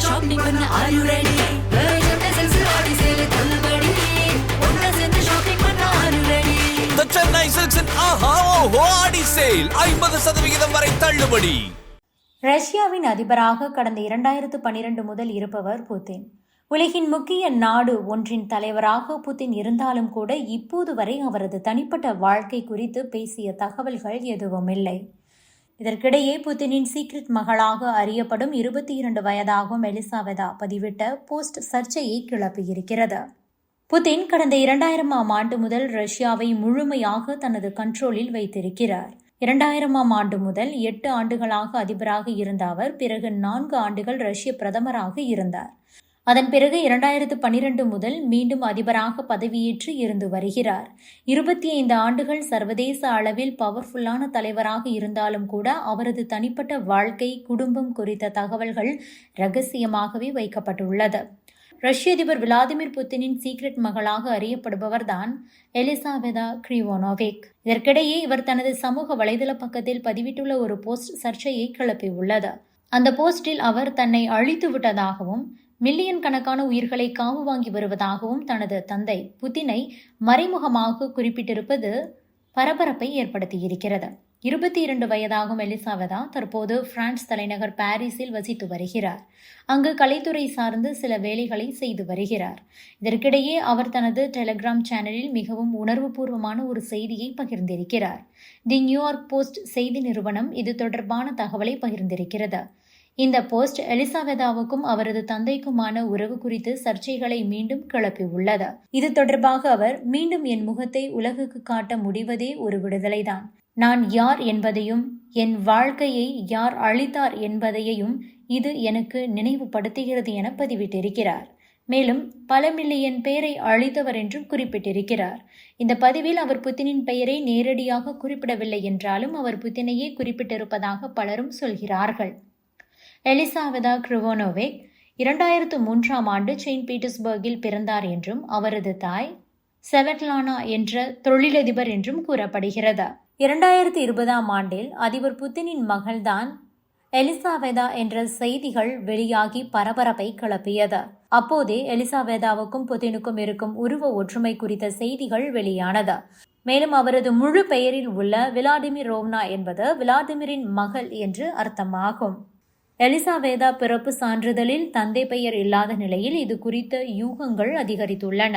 Shopping பண்ண. Are ready ரஷ்யாவின் அதிபராக கடந்த இரண்டாயிரத்து பனிரெண்டு முதல் இருப்பவர் புதின். உலகின் முக்கிய நாடு ஒன்றின் தலைவராக புதின் இருந்தாலும் கூட இப்போது வரை அவரது தனிப்பட்ட வாழ்க்கை குறித்து பேசிய தகவல்கள் எதுவும் இல்லை. இதற்கிடையே புதினின் சீக்ரெட் மகளாக அறியப்படும் இருபத்தி இரண்டு வயதாகும் எலிசாவெதா பதிவிட்ட போஸ்ட் சர்ச்சையை கிளப்பியிருக்கிறது. புதின் கடந்த இரண்டாயிரமாம் ஆண்டு முதல் ரஷ்யாவை முழுமையாக தனது கண்ட்ரோலில் வைத்திருக்கிறார். இரண்டாயிரமாம் ஆண்டு முதல் எட்டு ஆண்டுகளாக அதிபராக இருந்த அவர் பிறகு நான்கு ஆண்டுகள் ரஷ்ய பிரதமராக இருந்தார். அதன் பிறகு இரண்டாயிரத்து பனிரெண்டு முதல் மீண்டும் அதிபராக பதவியேற்று இருந்து வருகிறார். இருபத்தி ஐந்து ஆண்டுகள் சர்வதேச அளவில் பவர்ஃபுல்லான தலைவராக இருந்தாலும் கூட அவரது தனிப்பட்ட வாழ்க்கை குடும்பம் குறித்த தகவல்கள் ரகசியமாகவே வைக்கப்பட்டுள்ளது. ரஷ்ய அதிபர் விளாடிமிர் புத்தினின் சீக்ரெட் மகளாக அறியப்படுபவர் தான் எலிசாபெதா கிரிவோனோவிக். இதற்கிடையே இவர் தனது சமூக வலைதள பக்கத்தில் பதிவிட்டுள்ள ஒரு போஸ்ட் சர்ச்சையை கிளப்பியுள்ளது. அந்த போஸ்டில் அவர் தன்னை அழித்து விட்டதாகவும் மில்லியன் கணக்கான உயிர்களை காவு வாங்கி வருவதாகவும் தனது தந்தை புதினை மறைமுகமாக குறிப்பிட்டிருப்பது பரபரப்பை ஏற்படுத்தியிருக்கிறது. இருபத்தி இரண்டு வயதாகும் எலிசாவதா தற்போது பிரான்ஸ் தலைநகர் பாரிஸில் வசித்து வருகிறார். அங்கு கலைத்துறை சார்ந்து சில வேலைகளை செய்து வருகிறார். இதற்கிடையே அவர் தனது டெலிகிராம் சேனலில் மிகவும் உணர்வுபூர்வமான ஒரு செய்தியை பகிர்ந்திருக்கிறார். தி நியூயார்க் போஸ்ட் செய்தி நிறுவனம் இது தொடர்பான தகவலை பகிர்ந்திருக்கிறது. இந்த போஸ்ட் எலிசாபெதாவுக்கும் அவரது தந்தைக்குமான உறவு குறித்து சர்ச்சைகளை மீண்டும் கிளப்பியுள்ளது. இது தொடர்பாக அவர் மீண்டும் என் முகத்தை உலகுக்கு காட்ட முடிவதே ஒரு விடுதலைதான். நான் யார் என்பதையும் என் வாழ்க்கையை யார் அளித்தார் என்பதையும் இது எனக்கு நினைவுபடுத்துகிறது என பதிவிட்டிருக்கிறார். மேலும் பல மில்லியன் பேரை அழித்தவர் என்றும் குறிப்பிட்டிருக்கிறார். இந்த பதிவில் அவர் புத்தினின் பெயரை நேரடியாக குறிப்பிடவில்லை என்றாலும் அவர் புத்தினையே குறிப்பிட்டிருப்பதாக பலரும் சொல்கிறார்கள். எலிசாவெதா கிருவோனோவிக் இரண்டாயிரத்து மூன்றாம் ஆண்டு செயின்ட் பீட்டர்ஸ்பர்கில் பிறந்தார் என்றும் அவரது தாய் செவட்லானா என்ற தொழிலதிபர் என்றும் கூறப்படுகிறது. இரண்டாயிரத்து இருபதாம் ஆண்டில் அதிபர் புத்தினின் மகள்தான் எலிசாவெதா என்ற செய்திகள் வெளியாகி பரபரப்பை கிளப்பியது. அப்போதே எலிசாவெதாவுக்கும் புதினுக்கும் இருக்கும் உருவ ஒற்றுமை குறித்த செய்திகள் வெளியானது. மேலும் அவரது முழு பெயரில் உள்ள விளாடிமிர் ரோவ்னா என்பது விளாடிமிரின் மகள் என்று அர்த்தமாகும். எலிசாவேதா பிறப்பு சான்றிதழில் தந்தை பெயர் இல்லாத நிலையில் இது குறித்த யூகங்கள் அதிகரித்துள்ளன.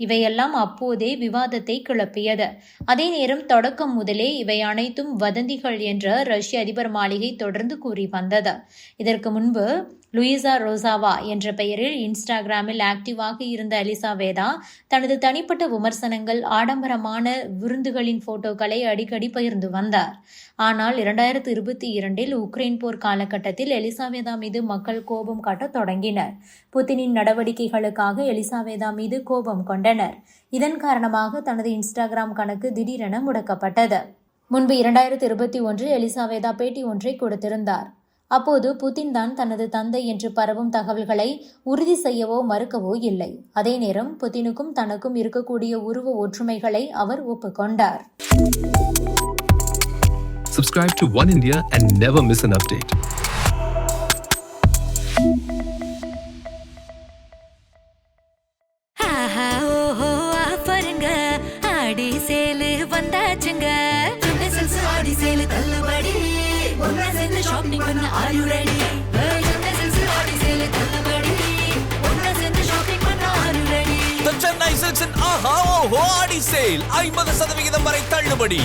இவையெல்லாம் அப்போதே விவாதத்தை கிளப்பியது. அதே நேரம் தொடக்கம் முதலே இவை அனைத்தும் வதந்திகள் என்ற ரஷ்ய அதிபர் மாளிகை தொடர்ந்து கூறி வந்தது. இதற்கு முன்பு லூயிசா ரோசாவா என்ற பெயரில் இன்ஸ்டாகிராமில் ஆக்டிவாக இருந்த அலிசாவேதா தனது தனிப்பட்ட விமர்சனங்கள் ஆடம்பரமான விருந்துகளின் போட்டோக்களை அடிக்கடி பகிர்ந்து வந்தார். ஆனால் இரண்டாயிரத்து இருபத்தி இரண்டில் உக்ரைன் போர் காலகட்டத்தில் எலிசாவேதா மீது மக்கள் கோபம் காட்டத் தொடங்கினர். புத்தினின் நடவடிக்கைகளுக்காக எலிசாவேதா மீது கோபம் கொண்டனர். இதன் காரணமாக தனது இன்ஸ்டாகிராம் கணக்கு திடீரென முடக்கப்பட்டது. முன்பு இரண்டாயிரத்து இருபத்தி ஒன்றில் எலிசாவேதா பேட்டி ஒன்றை கொடுத்திருந்தார். அப்போது புதின் தான் தனது தந்தை என்று பரவும் தகவல்களை உறுதி செய்யவோ மறுக்கவோ இல்லை. அதே நேரம் புதினுக்கும் தனக்கும் இருக்கக்கூடிய உருவ ஒற்றுமைகளை அவர் ஒப்புக்கொண்டார். Subscribe to One India and never miss an update. ஆஹா ஓஹோ ஆஃபருங்க ஆடி சேலு வந்தாச்சுங்க துணை செல்ஸ் ஆடி சேலு தள்ளுபடி ஒன்னா சேர்ந்து ஷாப்பிங் பண்ண ஆர் யூ ரெடி துணை செல்ஸ் ஆடி சேலு தள்ளுபடி. ஒன்னா சேர்ந்து ஷாப்பிங் பண்ண ஆர் யூ ரெடி சென்னை சில்க்ஸின் ஆஹா ஓஹோ ஆடி சேல் ஐம்பது சதவிகிதம் வரை தள்ளுபடி.